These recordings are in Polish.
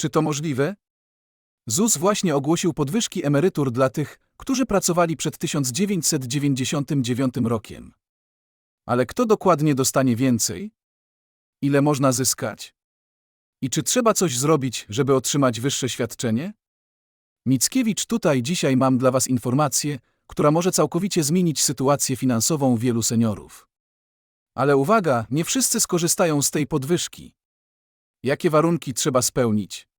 Czy to możliwe? ZUS właśnie ogłosił podwyżki emerytur dla tych, którzy pracowali przed 1999 rokiem. Ale kto dokładnie dostanie więcej? Ile można zyskać? I czy trzeba coś zrobić, żeby otrzymać wyższe świadczenie? Mickiewicz tutaj dzisiaj mam dla Was informację, która może całkowicie zmienić sytuację finansową wielu seniorów. Ale uwaga, nie wszyscy skorzystają z tej podwyżki. Jakie warunki trzeba spełnić?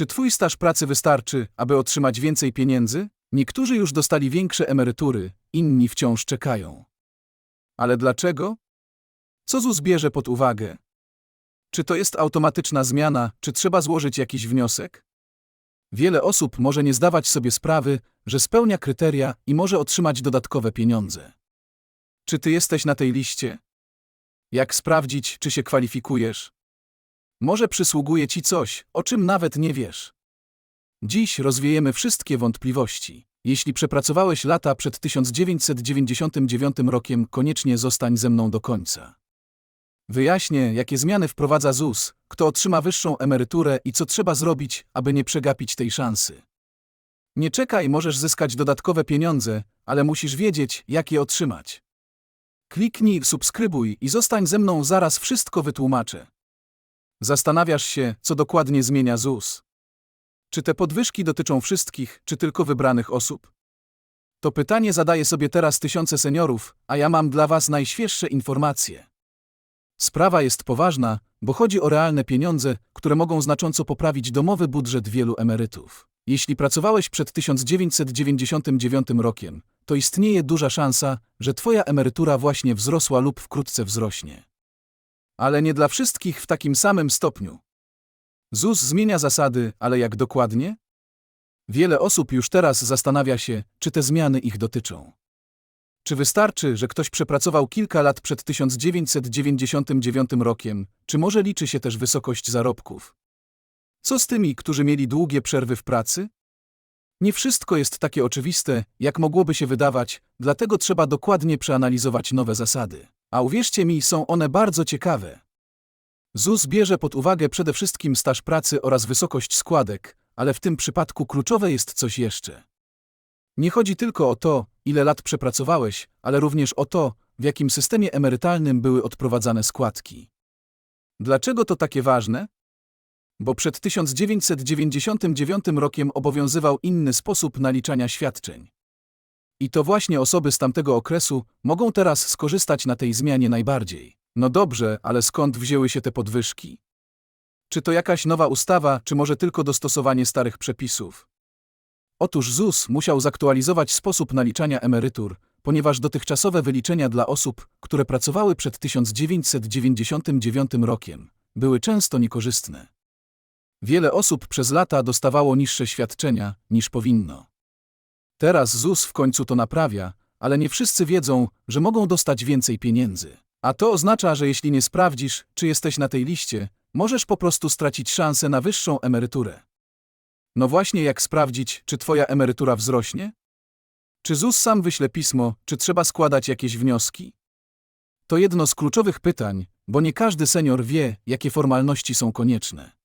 Czy Twój staż pracy wystarczy, aby otrzymać więcej pieniędzy? Niektórzy już dostali większe emerytury, inni wciąż czekają. Ale dlaczego? Co ZUS bierze pod uwagę? Czy to jest automatyczna zmiana, czy trzeba złożyć jakiś wniosek? Wiele osób może nie zdawać sobie sprawy, że spełnia kryteria i może otrzymać dodatkowe pieniądze. Czy ty jesteś na tej liście? Jak sprawdzić, czy się kwalifikujesz? Może przysługuje ci coś, o czym nawet nie wiesz. Dziś rozwiejemy wszystkie wątpliwości. Jeśli przepracowałeś lata przed 1999 rokiem, koniecznie zostań ze mną do końca. Wyjaśnię, jakie zmiany wprowadza ZUS, kto otrzyma wyższą emeryturę i co trzeba zrobić, aby nie przegapić tej szansy. Nie czekaj, możesz zyskać dodatkowe pieniądze, ale musisz wiedzieć, jak je otrzymać. Kliknij subskrybuj i zostań ze mną, zaraz wszystko wytłumaczę. Zastanawiasz się, co dokładnie zmienia ZUS. Czy te podwyżki dotyczą wszystkich, czy tylko wybranych osób? To pytanie zadaje sobie teraz tysiące seniorów, a ja mam dla Was najświeższe informacje. Sprawa jest poważna, bo chodzi o realne pieniądze, które mogą znacząco poprawić domowy budżet wielu emerytów. Jeśli pracowałeś przed 1999 rokiem, to istnieje duża szansa, że Twoja emerytura właśnie wzrosła lub wkrótce wzrośnie. Ale nie dla wszystkich w takim samym stopniu. ZUS zmienia zasady, ale jak dokładnie? Wiele osób już teraz zastanawia się, czy te zmiany ich dotyczą. Czy wystarczy, że ktoś przepracował kilka lat przed 1999 rokiem, czy może liczy się też wysokość zarobków? Co z tymi, którzy mieli długie przerwy w pracy? Nie wszystko jest takie oczywiste, jak mogłoby się wydawać, dlatego trzeba dokładnie przeanalizować nowe zasady. A uwierzcie mi, są one bardzo ciekawe. ZUS bierze pod uwagę przede wszystkim staż pracy oraz wysokość składek, ale w tym przypadku kluczowe jest coś jeszcze. Nie chodzi tylko o to, ile lat przepracowałeś, ale również o to, w jakim systemie emerytalnym były odprowadzane składki. Dlaczego to takie ważne? Bo przed 1999 rokiem obowiązywał inny sposób naliczania świadczeń. I to właśnie osoby z tamtego okresu mogą teraz skorzystać na tej zmianie najbardziej. No dobrze, ale skąd wzięły się te podwyżki? Czy to jakaś nowa ustawa, czy może tylko dostosowanie starych przepisów? Otóż ZUS musiał zaktualizować sposób naliczania emerytur, ponieważ dotychczasowe wyliczenia dla osób, które pracowały przed 1999 rokiem, były często niekorzystne. Wiele osób przez lata dostawało niższe świadczenia, niż powinno. Teraz ZUS w końcu to naprawia, ale nie wszyscy wiedzą, że mogą dostać więcej pieniędzy. A to oznacza, że jeśli nie sprawdzisz, czy jesteś na tej liście, możesz po prostu stracić szansę na wyższą emeryturę. No właśnie jak sprawdzić, czy twoja emerytura wzrośnie? Czy ZUS sam wyśle pismo, czy trzeba składać jakieś wnioski? To jedno z kluczowych pytań, bo nie każdy senior wie, jakie formalności są konieczne.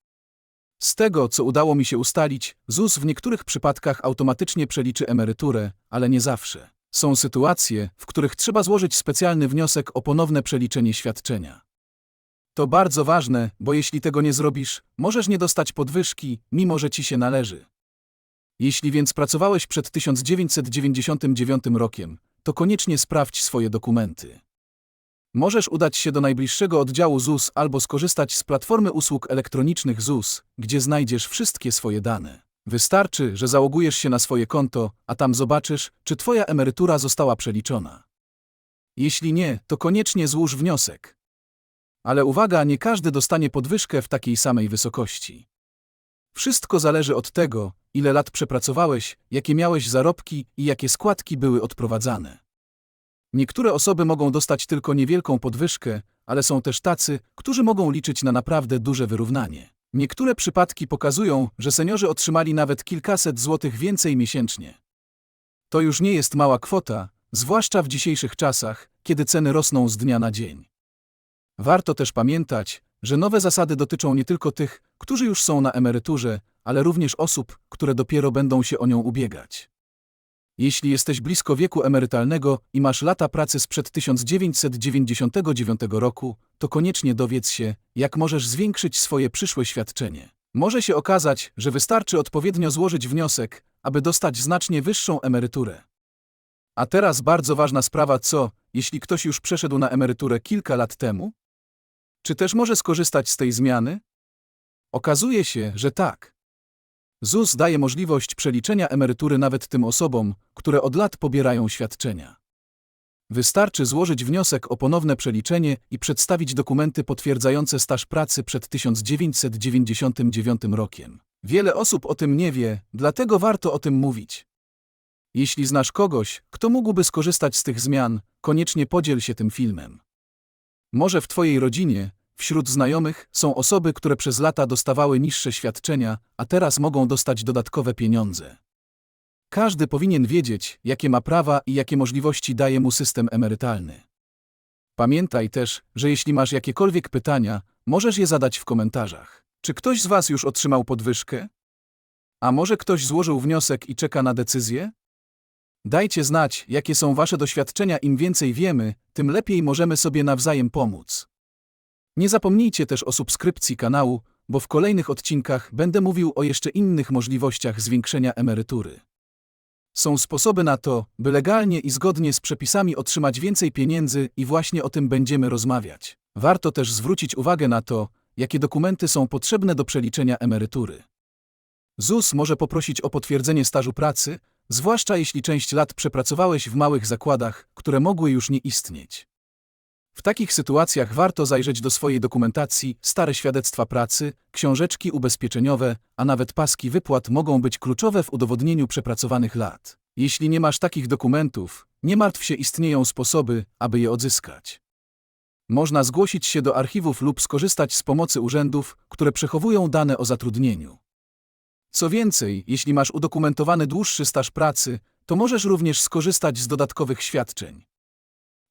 Z tego, co udało mi się ustalić, ZUS w niektórych przypadkach automatycznie przeliczy emeryturę, ale nie zawsze. Są sytuacje, w których trzeba złożyć specjalny wniosek o ponowne przeliczenie świadczenia. To bardzo ważne, bo jeśli tego nie zrobisz, możesz nie dostać podwyżki, mimo że ci się należy. Jeśli więc pracowałeś przed 1999 rokiem, to koniecznie sprawdź swoje dokumenty. Możesz udać się do najbliższego oddziału ZUS albo skorzystać z platformy usług elektronicznych ZUS, gdzie znajdziesz wszystkie swoje dane. Wystarczy, że załogujesz się na swoje konto, a tam zobaczysz, czy Twoja emerytura została przeliczona. Jeśli nie, to koniecznie złóż wniosek. Ale uwaga, nie każdy dostanie podwyżkę w takiej samej wysokości. Wszystko zależy od tego, ile lat przepracowałeś, jakie miałeś zarobki i jakie składki były odprowadzane. Niektóre osoby mogą dostać tylko niewielką podwyżkę, ale są też tacy, którzy mogą liczyć na naprawdę duże wyrównanie. Niektóre przypadki pokazują, że seniorzy otrzymali nawet kilkaset złotych więcej miesięcznie. To już nie jest mała kwota, zwłaszcza w dzisiejszych czasach, kiedy ceny rosną z dnia na dzień. Warto też pamiętać, że nowe zasady dotyczą nie tylko tych, którzy już są na emeryturze, ale również osób, które dopiero będą się o nią ubiegać. Jeśli jesteś blisko wieku emerytalnego i masz lata pracy sprzed 1999 roku, to koniecznie dowiedz się, jak możesz zwiększyć swoje przyszłe świadczenie. Może się okazać, że wystarczy odpowiednio złożyć wniosek, aby dostać znacznie wyższą emeryturę. A teraz bardzo ważna sprawa, co, jeśli ktoś już przeszedł na emeryturę kilka lat temu? Czy też może skorzystać z tej zmiany? Okazuje się, że tak. ZUS daje możliwość przeliczenia emerytury nawet tym osobom, które od lat pobierają świadczenia. Wystarczy złożyć wniosek o ponowne przeliczenie i przedstawić dokumenty potwierdzające staż pracy przed 1999 rokiem. Wiele osób o tym nie wie, dlatego warto o tym mówić. Jeśli znasz kogoś, kto mógłby skorzystać z tych zmian, koniecznie podziel się tym filmem. Może w Twojej rodzinie, wśród znajomych, są osoby, które przez lata dostawały niższe świadczenia, a teraz mogą dostać dodatkowe pieniądze. Każdy powinien wiedzieć, jakie ma prawa i jakie możliwości daje mu system emerytalny. Pamiętaj też, że jeśli masz jakiekolwiek pytania, możesz je zadać w komentarzach. Czy ktoś z Was już otrzymał podwyżkę? A może ktoś złożył wniosek i czeka na decyzję? Dajcie znać, jakie są Wasze doświadczenia. Im więcej wiemy, tym lepiej możemy sobie nawzajem pomóc. Nie zapomnijcie też o subskrypcji kanału, bo w kolejnych odcinkach będę mówił o jeszcze innych możliwościach zwiększenia emerytury. Są sposoby na to, by legalnie i zgodnie z przepisami otrzymać więcej pieniędzy i właśnie o tym będziemy rozmawiać. Warto też zwrócić uwagę na to, jakie dokumenty są potrzebne do przeliczenia emerytury. ZUS może poprosić o potwierdzenie stażu pracy, zwłaszcza jeśli część lat przepracowałeś w małych zakładach, które mogły już nie istnieć. W takich sytuacjach warto zajrzeć do swojej dokumentacji, stare świadectwa pracy, książeczki ubezpieczeniowe, a nawet paski wypłat mogą być kluczowe w udowodnieniu przepracowanych lat. Jeśli nie masz takich dokumentów, nie martw się, istnieją sposoby, aby je odzyskać. Można zgłosić się do archiwów lub skorzystać z pomocy urzędów, które przechowują dane o zatrudnieniu. Co więcej, jeśli masz udokumentowany dłuższy staż pracy, to możesz również skorzystać z dodatkowych świadczeń.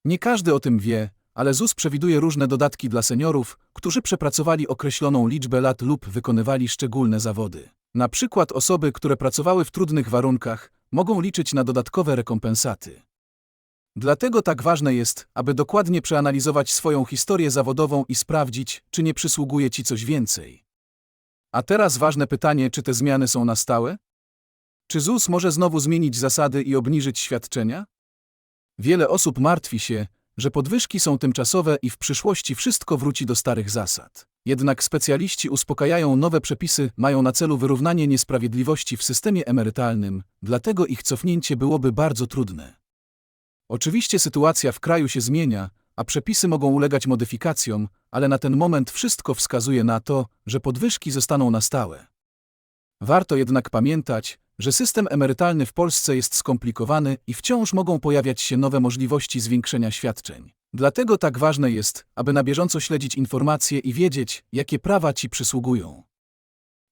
Nie każdy o tym wie, ale ZUS przewiduje różne dodatki dla seniorów, którzy przepracowali określoną liczbę lat lub wykonywali szczególne zawody. Na przykład osoby, które pracowały w trudnych warunkach, mogą liczyć na dodatkowe rekompensaty. Dlatego tak ważne jest, aby dokładnie przeanalizować swoją historię zawodową i sprawdzić, czy nie przysługuje ci coś więcej. A teraz ważne pytanie, czy te zmiany są na stałe? Czy ZUS może znowu zmienić zasady i obniżyć świadczenia? Wiele osób martwi się, że podwyżki są tymczasowe i w przyszłości wszystko wróci do starych zasad. Jednak specjaliści uspokajają, nowe przepisy mają na celu wyrównanie niesprawiedliwości w systemie emerytalnym, dlatego ich cofnięcie byłoby bardzo trudne. Oczywiście sytuacja w kraju się zmienia, a przepisy mogą ulegać modyfikacjom, ale na ten moment wszystko wskazuje na to, że podwyżki zostaną na stałe. Warto jednak pamiętać, że system emerytalny w Polsce jest skomplikowany i wciąż mogą pojawiać się nowe możliwości zwiększenia świadczeń. Dlatego tak ważne jest, aby na bieżąco śledzić informacje i wiedzieć, jakie prawa ci przysługują.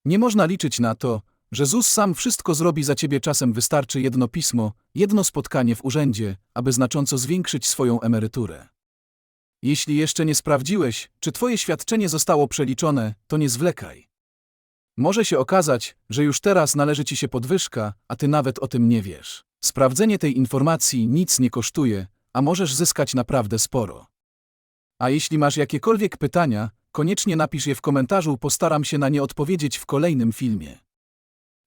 Nie można liczyć na to, że ZUS sam wszystko zrobi za ciebie, czasem wystarczy jedno pismo, jedno spotkanie w urzędzie, aby znacząco zwiększyć swoją emeryturę. Jeśli jeszcze nie sprawdziłeś, czy twoje świadczenie zostało przeliczone, to nie zwlekaj. Może się okazać, że już teraz należy ci się podwyżka, a ty nawet o tym nie wiesz. Sprawdzenie tej informacji nic nie kosztuje, a możesz zyskać naprawdę sporo. A jeśli masz jakiekolwiek pytania, koniecznie napisz je w komentarzu, postaram się na nie odpowiedzieć w kolejnym filmie.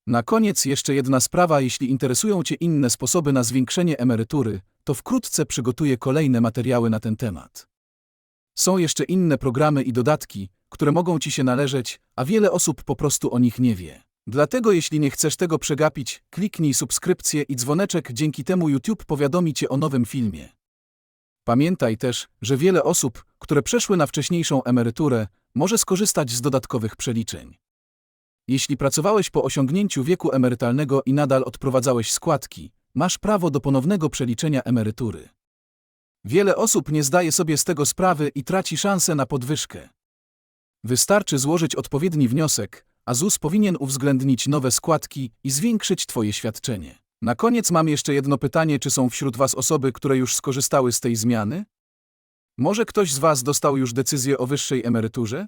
Na koniec jeszcze jedna sprawa, jeśli interesują Cię inne sposoby na zwiększenie emerytury, to wkrótce przygotuję kolejne materiały na ten temat. Są jeszcze inne programy i dodatki, które mogą Ci się należeć, a wiele osób po prostu o nich nie wie. Dlatego jeśli nie chcesz tego przegapić, kliknij subskrypcję i dzwoneczek, dzięki temu YouTube powiadomi Cię o nowym filmie. Pamiętaj też, że wiele osób, które przeszły na wcześniejszą emeryturę, może skorzystać z dodatkowych przeliczeń. Jeśli pracowałeś po osiągnięciu wieku emerytalnego i nadal odprowadzałeś składki, masz prawo do ponownego przeliczenia emerytury. Wiele osób nie zdaje sobie z tego sprawy i traci szansę na podwyżkę. Wystarczy złożyć odpowiedni wniosek, a ZUS powinien uwzględnić nowe składki i zwiększyć Twoje świadczenie. Na koniec mam jeszcze jedno pytanie: czy są wśród Was osoby, które już skorzystały z tej zmiany? Może ktoś z Was dostał już decyzję o wyższej emeryturze?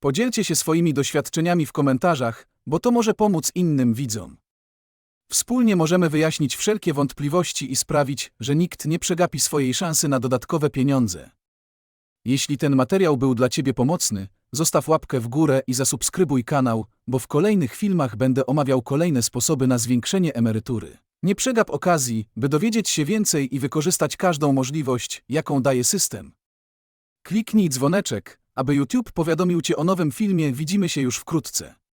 Podzielcie się swoimi doświadczeniami w komentarzach, bo to może pomóc innym widzom. Wspólnie możemy wyjaśnić wszelkie wątpliwości i sprawić, że nikt nie przegapi swojej szansy na dodatkowe pieniądze. Jeśli ten materiał był dla Ciebie pomocny, zostaw łapkę w górę i zasubskrybuj kanał, bo w kolejnych filmach będę omawiał kolejne sposoby na zwiększenie emerytury. Nie przegap okazji, by dowiedzieć się więcej i wykorzystać każdą możliwość, jaką daje system. Kliknij dzwoneczek, aby YouTube powiadomił Cię o nowym filmie. Widzimy się już wkrótce.